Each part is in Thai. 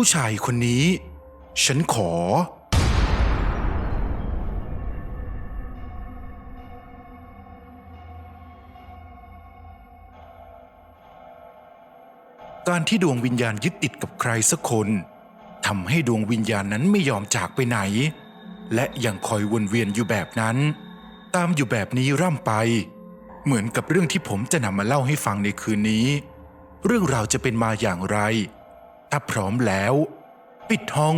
ผู้ชายคนนี้ ฉันขอ การที่ดวงวิญญาณยึดติดกับใครสักคนทำให้ดวงวิญญาณนั้นไม่ยอมจากไปไหน และยังคอยวนเวียนอยู่แบบนั้น ตามอยู่แบบนี้ร่ำไป เหมือนกับเรื่องที่ผมจะนำมาเล่าให้ฟังในคืนนี้ เรื่องราวจะเป็นมาอย่างไร ถ้าพร้อมแล้ว ปิดห้อง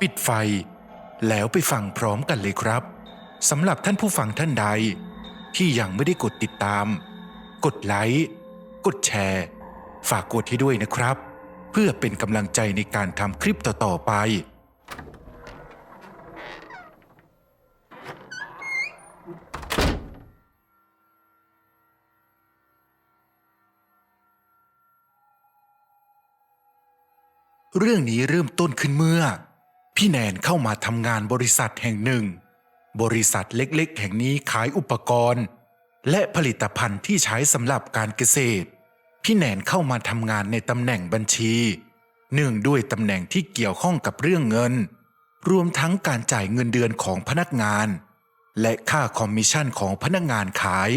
ปิดไฟ แล้วไปฟังพร้อมกันเลยครับสำหรับท่านผู้ฟังท่านใด ที่ยังไม่ได้กดติดตาม กดไลค์กดแชร์ ฝากกดให้ด้วยนะครับ เพื่อเป็นกำลังใจในการทำคลิปต่อๆไป เรื่องนี้เริ่มต้นขึ้นเมื่อ พี่แนนเข้ามาทำงานบริษัทแห่งหนึ่ง บริษัทเล็กๆ แห่งนี้ขายอุปกรณ์ และผลิตภัณฑ์ที่ใช้สำหรับการเกษตร พี่แนนเข้ามาทำงานในตำแหน่งบัญชี เนื่องด้วยตำแหน่งที่เกี่ยวข้องกับเรื่องเงิน รวมทั้งการจ่ายเงินเดือนของพนักงาน และค่าคอมมิชชั่นของพนักงานขาย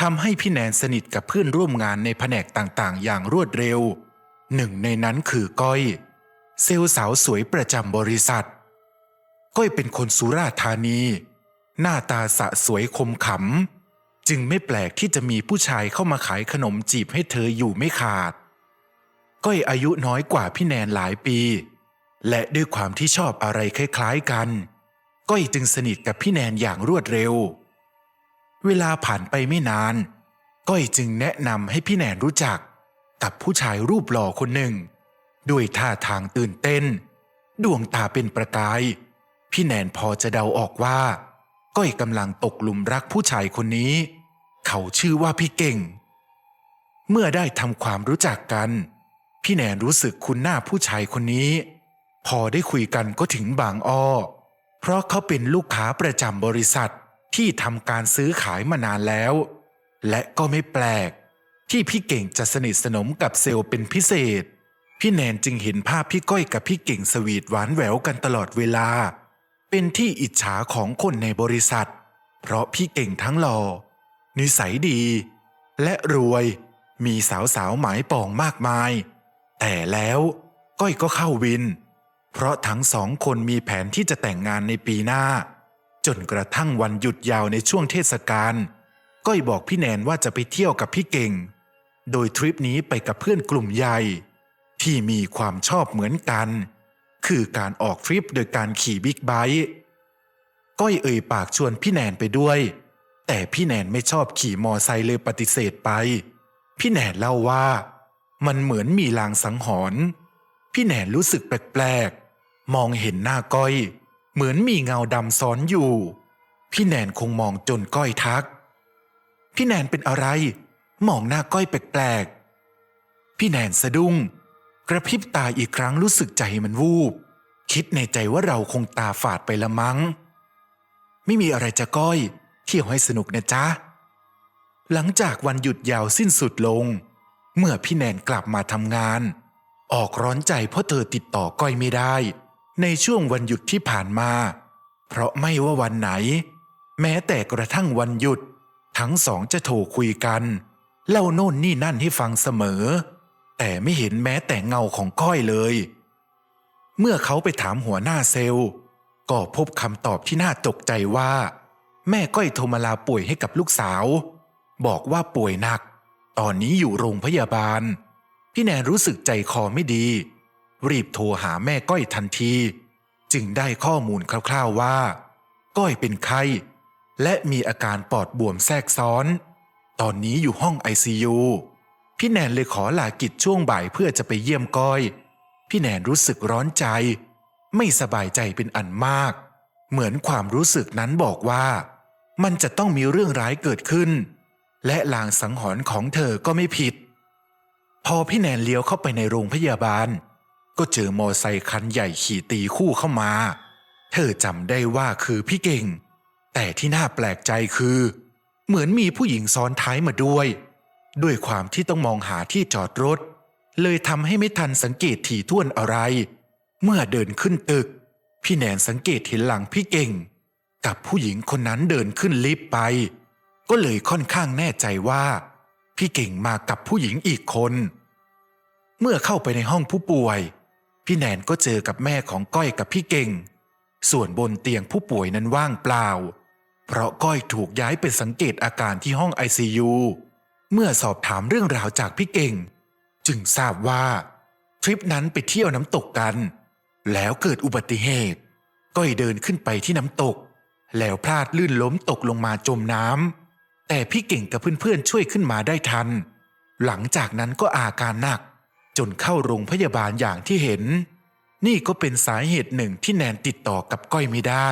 ทำให้พี่แนนสนิทกับเพื่อนร่วมงานในแผนกต่างๆ อย่างรวดเร็ว หนึ่งในนั้นคือก้อย เซลล์สาวสวยประจำบริษัท ก้อยเป็นคนสุราษฎร์ธานี หน้าตาสะสวยคมขำจึงไม่แปลกที่จะมีผู้ชายเข้ามาขายขนมจีบให้เธออยู่ไม่ขาด ก้อยอายุน้อยกว่าพี่แนนหลายปี และด้วยความที่ชอบอะไรคล้ายๆกัน ก้อยจึงสนิทกับพี่แนนอย่างรวดเร็ว เวลาผ่านไปไม่นาน ก้อยจึงแนะนำให้พี่แนนรู้จัก กับผู้ชายรูปหล่อคนหนึ่ง ด้วยท่าทางตื่นเต้น ดวงตาเป็นประกาย พี่แนนพอจะเดาออกว่า ก้อยกำลังตกหลุมรักผู้ชายคนนี้ เขาชื่อว่าพี่เก่ง เมื่อได้ทำความรู้จักกัน พี่แนนรู้สึกคุ้นหน้าผู้ชายคนนี้ พอได้คุยกันก็ถึงบางอ้อ เพราะเขาเป็นลูกค้าประจำบริษัทที่ทำการซื้อขายมานานแล้ว และก็ไม่แปลก ที่พี่เก่งจะสนิทสนมกับเซลเป็นพิเศษ พี่แนนจึงเห็นภาพพี่ก้อยกับพี่เก่งสวีทหวานแหววกันตลอดเวลา เป็นที่อิจฉาของคนในบริษัท เพราะพี่เก่งทั้งหล่อนิสัยดี และรวยมีสาวสาวหมายปองมากมาย แต่แล้วก้อยก็เข้าวิน เพราะทั้งสองคนมีแผนที่จะแต่งงานในปีหน้า จนกระทั่งวันหยุดยาวในช่วงเทศกาลก้อยบอกพี่แนนว่าจะไปเที่ยวกับพี่เก่ง โดยทริปนี้ไปกับเพื่อนกลุ่มใหญ่ ที่มีความชอบเหมือนกัน คือการออกทริปโดยการขี่บิ๊กไบค์ก้อยเอ่ยปากชวนพี่แนนไปด้วย แต่พี่แนนไม่ชอบขี่มอไซค์เลยปฏิเสธไป พี่แนนเล่าว่า มันเหมือนมีลางสังหรณ์พี่แนนรู้สึกแปลกๆ มองเห็นหน้าก้อย เหมือนมีเงาดำซ้อนอยู่ พี่แนนคงมองจนก้อยทัก พี่แนนเป็นอะไร มองหน้าก้อยแปลกๆ พี่แนนสะดุ้ง กระพริบตาอีกครั้งรู้สึกใจมันวูบ คิดในใจว่าเราคงตาฝาดไปละมั้ง ไม่มีอะไรจะก้อย เที่ยวให้สนุกนะจ๊ะ หลังจากวันหยุดยาวสิ้นสุดลง เมื่อพี่แนนกลับมาทำงาน ออกร้อนใจเพราะเธอติดต่อก้อยไม่ได้ ในช่วงวันหยุดที่ผ่านมา เพราะไม่ว่าวันไหน แม้แต่กระทั่งวันหยุด ทั้งสองจะโทรคุยกัน เล่าโน่นนี่นั่นให้ฟังเสมอ แต่ไม่เห็นแม้แต่เงาของก้อยเลย เมื่อเขาไปถามหัวหน้าเซลล์ ก็พบคำตอบที่น่าตกใจว่า แม่ก้อยโทรมาลาป่วยให้กับลูกสาว บอกว่าป่วยหนัก ตอนนี้อยู่โรงพยาบาล พี่แนนรู้สึกใจคอไม่ดี รีบโทรหาแม่ก้อยทันที จึงได้ข้อมูลคร่าวๆว่า ก้อยเป็นไข้และมีอาการปอดบวมแทรกซ้อน ตอนนี้อยู่ห้องไอซียูพี่แนนเลยขอลากิจช่วงบ่ายเพื่อจะไปเยี่ยมก้อย พี่แนนรู้สึกร้อนใจ ไม่สบายใจเป็นอันมาก เหมือนความรู้สึกนั้นบอกว่า มันจะต้องมีเรื่องร้ายเกิดขึ้น และลางสังหรณ์ของเธอก็ไม่ผิด พอพี่แนนเลี้ยวเข้าไปในโรงพยาบาล ก็เจอมอไซค์คันใหญ่ขี่ตีคู่เข้ามา เธอจำได้ว่าคือพี่เก่ง แต่ที่น่าแปลกใจคือเเหมือนมีผู้หญิงซ้อนท้ายมาด้วย ด้วยความที่ต้องมองหาที่จอดรถ เลยทำให้ไม่ทันสังเกตถี่ถ้วนอะไร เมื่อเดินขึ้นตึก พี่แนนสังเกตเห็นหลังพี่เก่ง กับผู้หญิงคนนั้นเดินขึ้นลิฟต์ไป ก็เลยค่อนข้างแน่ใจว่า พี่เก่งมากับผู้หญิงอีกคน เมื่อเข้าไปในห้องผู้ป่วย พี่แนนก็เจอกับแม่ของก้อยกับพี่เก่ง ส่วนบนเตียงผู้ป่วยนั้นว่างเปล่า เพราะก้อยถูกย้ายไปสังเกตอาการที่ห้องไอซียูเมื่อสอบถามเรื่องราวจากพี่เก่ง จึงทราบว่าทริปนั้นไปเที่ยวน้ำตกกัน แล้วเกิดอุบัติเหตุ ก้อยเดินขึ้นไปที่น้ำตก แล้วพลาดลื่นล้มตกลงมาจมน้ำแต่พี่เก่งกับเพื่อนๆช่วยขึ้นมาได้ทัน หลังจากนั้นก็อาการหนัก จนเข้าโรงพยาบาลอย่างที่เห็น นี่ก็เป็นสาเหตุหนึ่งที่แนนติดต่อกับก้อยไม่ได้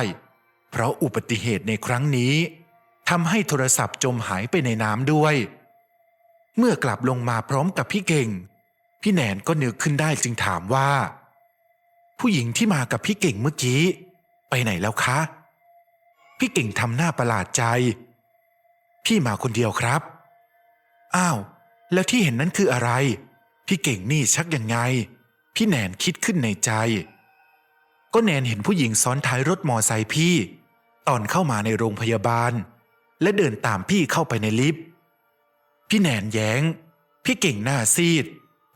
เพราะอุบัติเหตุในครั้งนี้ทำให้โทรศัพท์จมหายไปในน้ำด้วย เมื่อกลับลงมาพร้อมกับพี่เก่ง พี่แนนก็นึกขึ้นได้จึงถามว่า ผู้หญิงที่มากับพี่เก่งเมื่อกี้ ไปไหนแล้วคะ พี่เก่งทำหน้าประหลาดใจ พี่มาคนเดียวครับ อ้าว แล้วที่เห็นนั้นคืออะไร พี่เก่งนี่ชักยังไง พี่แนนคิดขึ้นในใจ ก็แนนเห็นผู้หญิงซ้อนท้ายรถมอไซค์พี่ ตอนเข้ามาในโรงพยาบาล และเดินตามพี่เข้าไปในลิฟต์พี่แนนแย้ง พี่เก่งหน้าซีด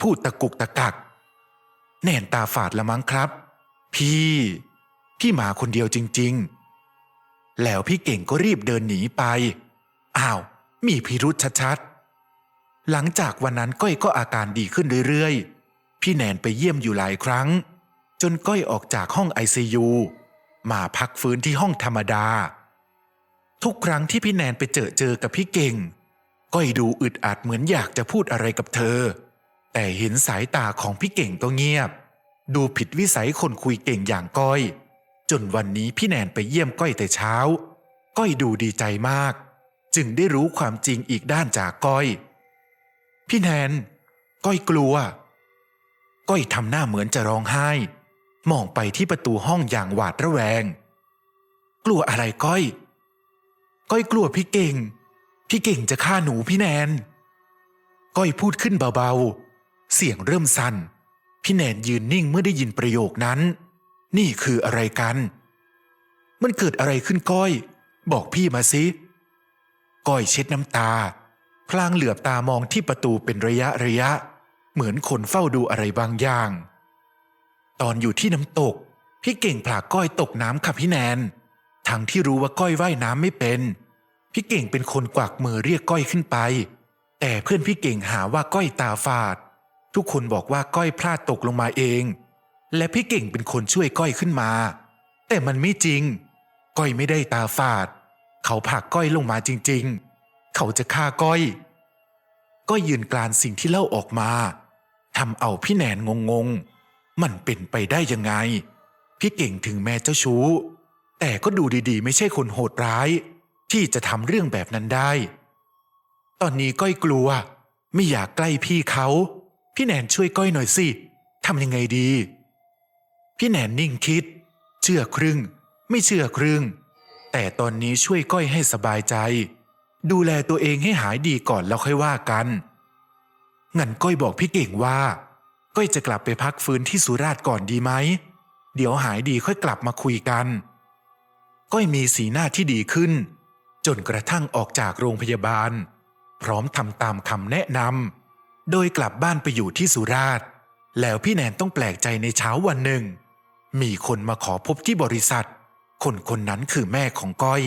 พูดตะกุกตะกัก แนนตาฝาดละมั้งครับ พี่ พี่มาคนเดียวจริง ๆ แล้วพี่เก่งก็รีบเดินหนีไป อ้าว มีพิรุษชัดๆ หลังจากวันนั้นก้อยก็อาการดีขึ้นเรื่อยๆ พี่แนนไปเยี่ยมอยู่หลายครั้ง จนก้อยออกจากห้องไอซียู มาพักฟื้นที่ห้องธรรมดา ทุกครั้งที่พี่แนนไปเจอเจอกับพี่เก่ง ก้อยดูอึดอัดเหมือนอยากจะพูดอะไรกับเธอ แต่เห็นสายตาของพี่เก่งก็เงียบ ดูผิดวิสัยคนคุยเก่งอย่างก้อย จนวันนี้พี่แนนไปเยี่ยมก้อยแต่เช้า ก้อยดูดีใจมาก จึงได้รู้ความจริงอีกด้านจากก้อย พี่แนน ก้อยกลัว ก้อยทำหน้าเหมือนจะร้องไห้ มองไปที่ประตูห้องอย่างหวาดระแวง กลัวอะไรก้อย ก้อยกลัวพี่เก่ง พี่เก่งจะฆ่าหนูพี่แนน ก้อยพูดขึ้นเบาๆ เสียงเริ่มสั่น พี่แนนยืนนิ่งเมื่อได้ยินประโยคนั้น นี่คืออะไรกัน มันเกิดอะไรขึ้นก้อย บอกพี่มาสิ ก้อยเช็ดน้ำตา พลางเหลือบตามองที่ประตูเป็นระยะระยะ เหมือนคนเฝ้าดูอะไรบางอย่าง ตอนอยู่ที่น้ำตก พี่เก่งผลากก้อยตกน้ำค่ะพี่แนน ทั้งที่รู้ว่าก้อยว่ายน้ำไม่เป็น พี่เก่งเป็นคนกวักมือเรียกก้อยขึ้นไป แต่เพื่อนพี่เก่งหาว่าก้อยตาฝาด ทุกคนบอกว่าก้อยพลาดตกลงมาเอง และพี่เก่งเป็นคนช่วยก้อยขึ้นมา แต่มันไม่จริง ก้อยไม่ได้ตาฝาด เขาผลักก้อยลงมาจริง ๆ เขาจะฆ่าก้อยก็ยืนกลานสิ่งที่เล่าออกมาทำเอาพี่แนนงงๆ มันเป็นไปได้ยังไง พี่เก่งถึงแม้เจ้าชู้ แต่ก็ดูดีๆ ไม่ใช่คนโหดร้าย ที่จะทำเรื่องแบบนั้นได้ ตอนนี้ก้อยกลัว ไม่อยากใกล้พี่เขา พี่แนนช่วยก้อยหน่อยสิทำยังไงดี พี่แนนนิ่งคิด เชื่อครึ่ง ไม่เชื่อครึ่ง แต่ตอนนี้ช่วยก้อยให้สบายใจ ดูแลตัวเองให้หายดีก่อนแล้วค่อยว่ากันงั้นก้อยบอกพี่เก่งว่า ก้อยจะกลับไปพักฟื้นที่สุราษฎร์ก่อนดีไหม เดี๋ยวหายดีค่อยกลับมาคุยกัน ก้อยมีสีหน้าที่ดีขึ้น จนกระทั่งออกจากโรงพยาบาล พร้อมทำตามคำแนะนำโดยกลับบ้านไปอยู่ที่สุราษฎร์แล้วพี่แนนต้องแปลกใจในเช้าวันหนึ่ง มีคนมาขอพบที่บริษัท คนคนนั้นคือแม่ของก้อย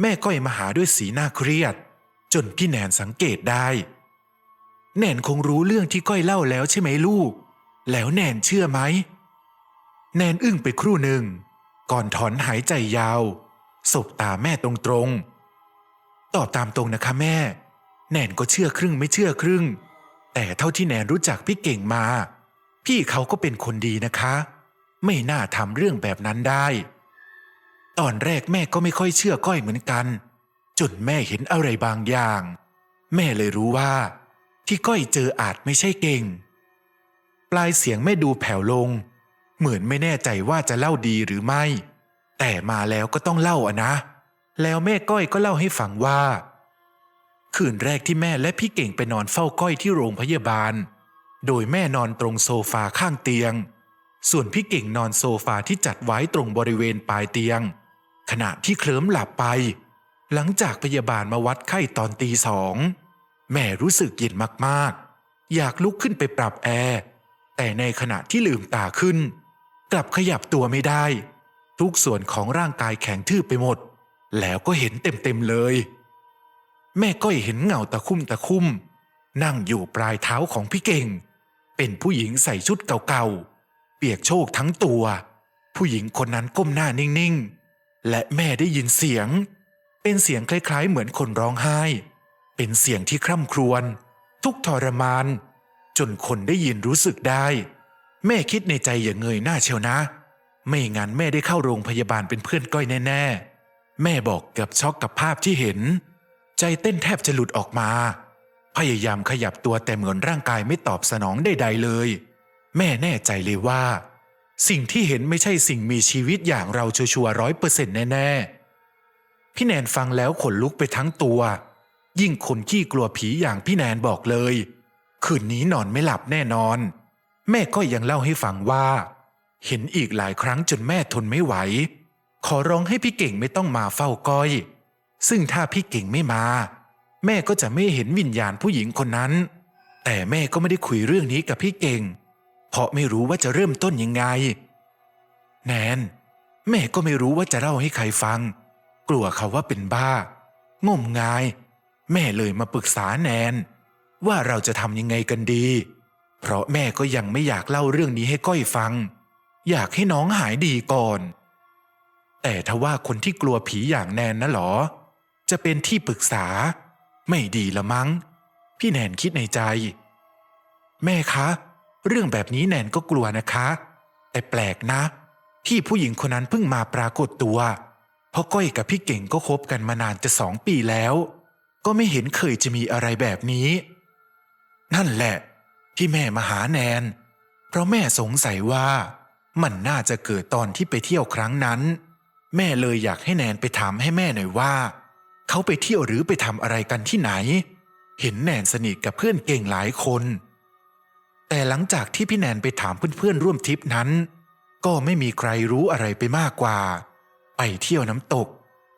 แม่ก้อยมาหาด้วยสีหน้าเครียด จนพี่แนนสังเกตได้ แนนคงรู้เรื่องที่ก้อยเล่าแล้วใช่ไหมลูก แล้วแนนเชื่อไหม แนนอึ้งไปครู่หนึ่ง ก่อนถอนหายใจยาว สบตาแม่ตรงๆ ตอบตามตรงนะคะแม่ แนนก็เชื่อครึ่งไม่เชื่อครึ่ง แต่เท่าที่แนนรู้จักพี่เก่งมา พี่เขาก็เป็นคนดีนะคะ ไม่น่าทำเรื่องแบบนั้นได้ ตอนแรกแม่ก็ไม่ค่อยเชื่อก้อยเหมือนกัน จนแม่เห็นอะไรบางอย่าง แม่เลยรู้ว่า ที่ก้อยเจออาจไม่ใช่เก่ง ปลายเสียงแม่ดูแผ่วลง เหมือนไม่แน่ใจว่าจะเล่าดีหรือไม่ แต่มาแล้วก็ต้องเล่าอะนะ แล้วแม่ก้อยก็เล่าให้ฟังว่า คืนแรกที่แม่และพี่เก่งไปนอนเฝ้าก้อยที่โรงพยาบาล โดยแม่นอนตรงโซฟาข้างเตียง ส่วนพี่เก่งนอนโซฟาที่จัดไว้ตรงบริเวณปลายเตียง ขณะที่เคลิ้มหลับไป หลังจากพยาบาลมาวัดไข้ตอนตีสอง แม่รู้สึกเย็นมากๆ อยากลุกขึ้นไปปรับแอร์แต่ในขณะที่ลืมตาขึ้น กลับขยับตัวไม่ได้ ทุกส่วนของร่างกายแข็งทื่อไปหมด แล้วก็เห็นเต็มๆเลย แม่ก้อยเห็นเงาตะคุ่มตะคุ่ม นั่งอยู่ปลายเท้าของพี่เก่ง เป็นผู้หญิงใส่ชุดเก่าๆ เปียกโชกทั้งตัว ผู้หญิงคนนั้นก้มหน้านิ่งๆ และแม่ได้ยินเสียง เป็นเสียงคล้ายๆ เหมือนคนร้องไห้ เป็นเสียงที่คร่ำครวญทุกทรมาน จนคนได้ยินรู้สึกได้ แม่คิดในใจอย่างเงยหน้าเชียวนะ ไม่งั้นแม่ได้เข้าโรงพยาบาลเป็นเพื่อนก้อยแน่ ๆ แม่บอกเกับช็อกกับภาพที่เห็น ใจเต้นแทบจะหลุดออกมา พยายามขยับตัวแต่เหมือนร่างกายไม่ตอบสนองใดๆเลย แม่แน่ใจเลยว่า สิ่งที่เห็นไม่ใช่สิ่งมีชีวิตอย่างเราชัวร์ร้อยเปอร์เซ็นต์แน่ๆพี่แนนฟังแล้วขนลุกไปทั้งตัว ยิ่งคนขี้กลัวผีอย่างพี่แนนบอกเลย คืนนี้นอนไม่หลับแน่นอน แม่ก็ยังเล่าให้ฟังว่า เห็นอีกหลายครั้งจนแม่ทนไม่ไหว ขอร้องให้พี่เก่งไม่ต้องมาเฝ้าก้อย ซึ่งถ้าพี่เก่งไม่มา แม่ก็จะไม่เห็นวิญญาณผู้หญิงคนนั้น แต่แม่ก็ไม่ได้คุยเรื่องนี้กับพี่เก่ง เพราะไม่รู้ว่าจะเริ่มต้นยังไง แนน แม่ก็ไม่รู้ว่าจะเล่าให้ใครฟัง กลัวเขาว่าเป็นบ้างมงาย แม่เลยมาปรึกษาแนน ว่าเราจะทำยังไงกันดี เพราะแม่ก็ยังไม่อยากเล่าเรื่องนี้ให้ก้อยฟัง อยากให้น้องหายดีก่อน แต่ถ้าว่าคนที่กลัวผีอย่างแนนนะหรอ จะเป็นที่ปรึกษา ไม่ดีละมั้ง พี่แนนคิดในใจ แม่คะ เรื่องแบบนี้แนนก็กลัวนะคะ แต่แปลกนะ ที่ผู้หญิงคนนั้นเพิ่งมาปรากฏตัว เพราะก้อยกับพี่เก่งก็คบกันมานานจะสองปีแล้ว ก็ไม่เห็นเคยจะมีอะไรแบบนี้ นั่นแหละที่แม่มาหาแนน เพราะแม่สงสัยว่า มันน่าจะเกิดตอนที่ไปเที่ยวครั้งนั้น แม่เลยอยากให้แนนไปถามให้แม่หน่อยว่า เขาไปเที่ยวหรือไปทำอะไรกันที่ไหน เห็นแนนสนิทกับเพื่อนเก่งหลายคน แต่หลังจากที่พี่แนนไปถามเพื่อนๆร่วมทริปนั้น ก็ไม่มีใครรู้อะไรไปมากกว่า ไปเที่ยวน้ำตก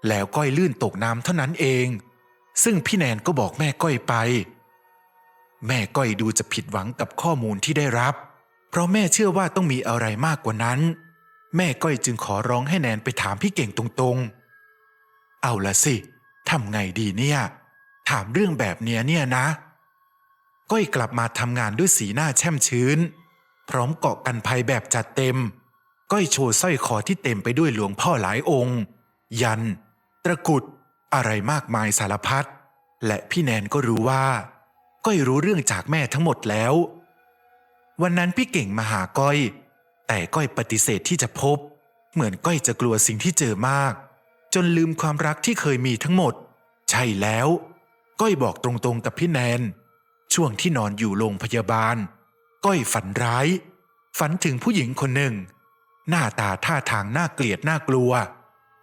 แล้วก้อยลื่นตกน้ำเท่านั้นเอง ซึ่งพี่แนนก็บอกแม่ก้อยไป แม่ก้อยดูจะผิดหวังกับข้อมูลที่ได้รับ เพราะแม่เชื่อว่าต้องมีอะไรมากกว่านั้น แม่ก้อยจึงขอร้องให้แนนไปถามพี่เก่งตรงๆ เอาละสิทำไงดีเนี่ย ถามเรื่องแบบเนี้ยเนี่ยนะ ก้อยกลับมาทำงานด้วยสีหน้าแช่มชื้น พร้อมเกาะกันภัยแบบจัดเต็ม ก้อยโชว์สร้อยคอที่เต็มไปด้วยหลวงพ่อหลายองค์ ยัน ตะกุด อะไรมากมายสารพัดและพี่แนนก็รู้ว่า ก้อยรู้เรื่องจากแม่ทั้งหมดแล้ว วันนั้นพี่เก่งมาหาก้อย แต่ก้อยปฏิเสธที่จะพบ เหมือนก้อยจะกลัวสิ่งที่เจอมาก จนลืมความรักที่เคยมีทั้งหมด ใช่แล้ว ก้อยบอกตรงๆกับพี่แนน ช่วงที่นอนอยู่โรงพยาบาล ก้อยฝันร้าย ฝันถึงผู้หญิงคนหนึ่ง หน้าตาท่าทางน่าเกลียดน่ากลัว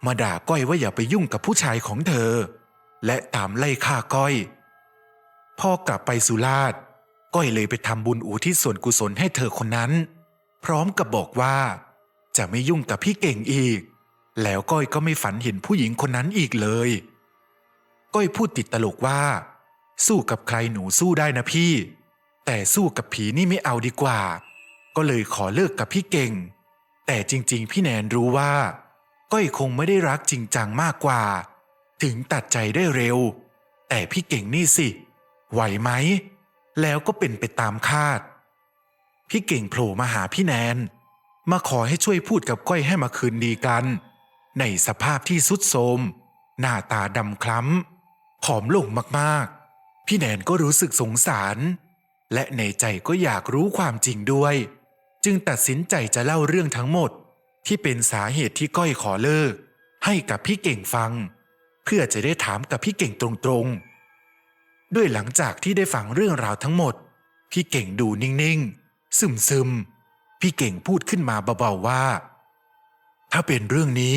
มาด่าก้อยว่าอย่าไปยุ่งกับผู้ชายของเธอ และตามไล่ฆ่าก้อย พอกลับไปสุราษฎร์ก้อยเลยไปทำบุญอุทิศส่วนกุศลให้เธอคนนั้น พร้อมกับบอกว่า จะไม่ยุ่งกับพี่เก่งอีก แล้วก้อยก็ไม่ฝันเห็นผู้หญิงคนนั้นอีกเลย ก้อยพูดติดตลกว่า สู้กับใครหนูสู้ได้นะพี่ แต่สู้กับผีนี่ไม่เอาดีกว่า ก็เลยขอเลิกกับพี่เก่ง แต่จริง ๆ พี่แนนรู้ว่า ก้อยคงไม่ได้รักจริงจังมากกว่า ถึงตัดใจได้เร็ว แต่พี่เก่งนี่สิ ไหวไหม แล้วก็เป็นไปตามคาด พี่เก่งโผล่มาหาพี่แนน มาขอให้ช่วยพูดกับก้อยให้มาคืนดีกัน ในสภาพที่สุดโทมหน้าตาดำคล้ำผอมลงมากๆ พี่แนนก็รู้สึกสงสาร และในใจก็อยากรู้ความจริงด้วย จึงตัดสินใจจะเล่าเรื่องทั้งหมด ที่เป็นสาเหตุที่ก้อยขอเลิก ให้กับพี่เก่งฟัง เพื่อจะได้ถามกับพี่เก่งตรงๆ ด้วยหลังจากที่ได้ฟังเรื่องราวทั้งหมด พี่เก่งดูนิ่งๆ ซึมๆ พี่เก่งพูดขึ้นมาเบาๆว่า ถ้าเป็นเรื่องนี้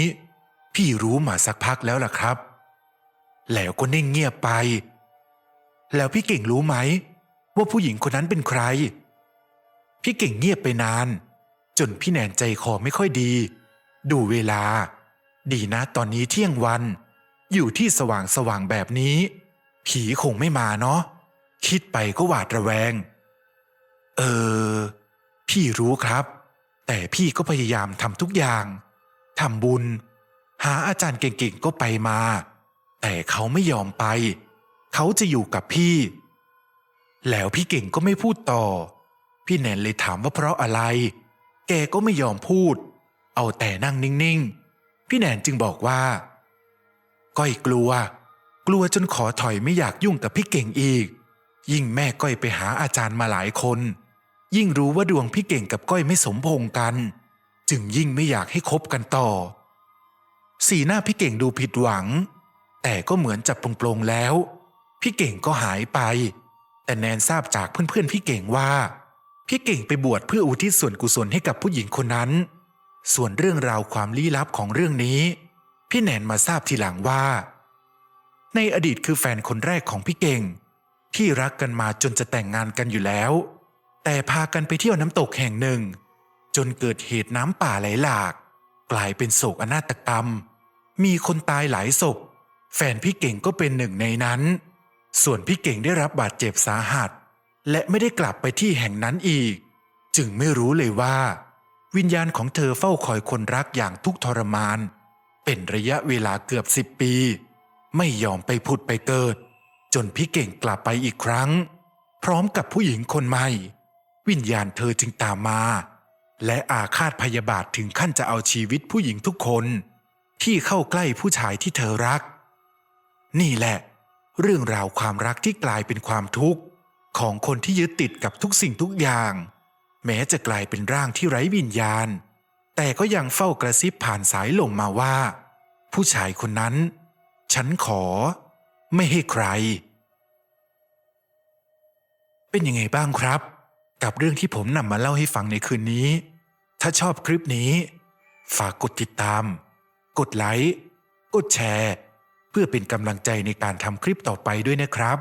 พี่รู้มาสักพักแล้วล่ะครับ แล้วก็นิ่งเงียบไป แล้วพี่เก่งรู้ไหม ว่าผู้หญิงคนนั้นเป็นใคร พี่เก่งเงียบไปนาน จนพี่แนนใจคอไม่ค่อยดี ดูเวลา ดีนะตอนนี้เที่ยงวัน อยู่ที่สว่างสว่างๆแบบนี้ ผีคงไม่มาเนาะคิดไปก็หวาดระแวง เออ พี่รู้ครับ แต่พี่ก็พยายามทำทุกอย่างทำบุญ หาอาจารย์เก่งๆก็ไปมา แต่เขาไม่ยอมไป เขาจะอยู่กับพี่ แล้วพี่เก่งก็ไม่พูดต่อ พี่แนนเลยถามว่าเพราะอะไร แกก็ไม่ยอมพูด เอาแต่นั่งนิ่งๆ พี่แนนจึงบอกว่า ก้อยกลัว กลัวจนขอถอยไม่อยากยุ่งกับพี่เก่งอีก ยิ่งแม่ก้อยไปหาอาจารย์มาหลายคน ยิ่งรู้ว่าดวงพี่เก่งกับก้อยไม่สมพงกัน จึงยิ่งไม่อยากให้คบกันต่อ สีหน้าพี่เก่งดูผิดหวัง แต่ก็เหมือนจับปลงๆแล้ว พี่เก่งก็หายไป แต่แนนทราบจากเพื่อนๆพี่เก่งว่า พี่เก่งไปบวชเพื่ออุทิศส่วนกุศลให้กับผู้หญิงคนนั้น ส่วนเรื่องราวความลี้ลับของเรื่องนี้ พี่แนนมาทราบทีหลังว่า ในอดีตคือแฟนคนแรกของพี่เก่ง ที่รักกันมาจนจะแต่งงานกันอยู่แล้ว แต่พากันไปเที่ยวน้ำตกแห่งหนึ่ง จนเกิดเหตุน้ำป่าไหลหลาก กลายเป็นโศกอนาตกรรม มีคนตายหลายศพ แฟนพี่เก่งก็เป็นหนึ่งในนั้น ส่วนพี่เก่งได้รับบาดเจ็บสาหัส และไม่ได้กลับไปที่แห่งนั้นอีก จึงไม่รู้เลยว่า วิญญาณของเธอเฝ้าคอยคนรักอย่างทุกทรมาน เป็นระยะเวลาเกือบสิบปี ไม่ยอมไปผุดไปเกิด จนพี่เก่งกลับไปอีกครั้ง พร้อมกับผู้หญิงคนใหม่ วิญญาณเธอจึงตามมา และอาฆาตพยาบาทถึงขั้นจะเอาชีวิตผู้หญิงทุกคน ที่เข้าใกล้ผู้ชายที่เธอรัก นี่แหละ เรื่องราวความรักที่กลายเป็นความทุกข์ ของคนที่ยึดติดกับทุกสิ่งทุกอย่าง แม้จะกลายเป็นร่างที่ไร้วิญญาณ แต่ก็ยังเฝ้ากระซิบผ่านสายลมมาว่า ผู้ชายคนนั้น ฉันขอ ไม่ให้ใคร เป็นยังไงบ้างครับ กับเรื่องที่ผมนำมาเล่าให้ฟังในคืนนี้ ถ้าชอบคลิปนี้ ฝากกดติดตาม กดไลค์กดแชร์ เพื่อเป็นกำลังใจในการทำคลิปต่อไปด้วยนะครับ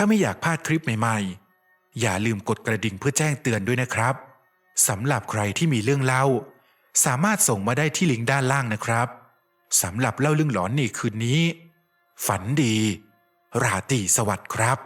ถ้าไม่อยากพลาดคลิปใหม่ๆ อย่าลืมกดกระดิ่งเพื่อแจ้งเตือนด้วยนะครับสำหรับใครที่มีเรื่องเล่า สามารถส่งมาได้ที่ลิงก์ด้านล่างนะครับสำหรับเล่าเรื่องหลอนในคืนนี้ ฝันดี ราตรีสวัสดิ์ครับ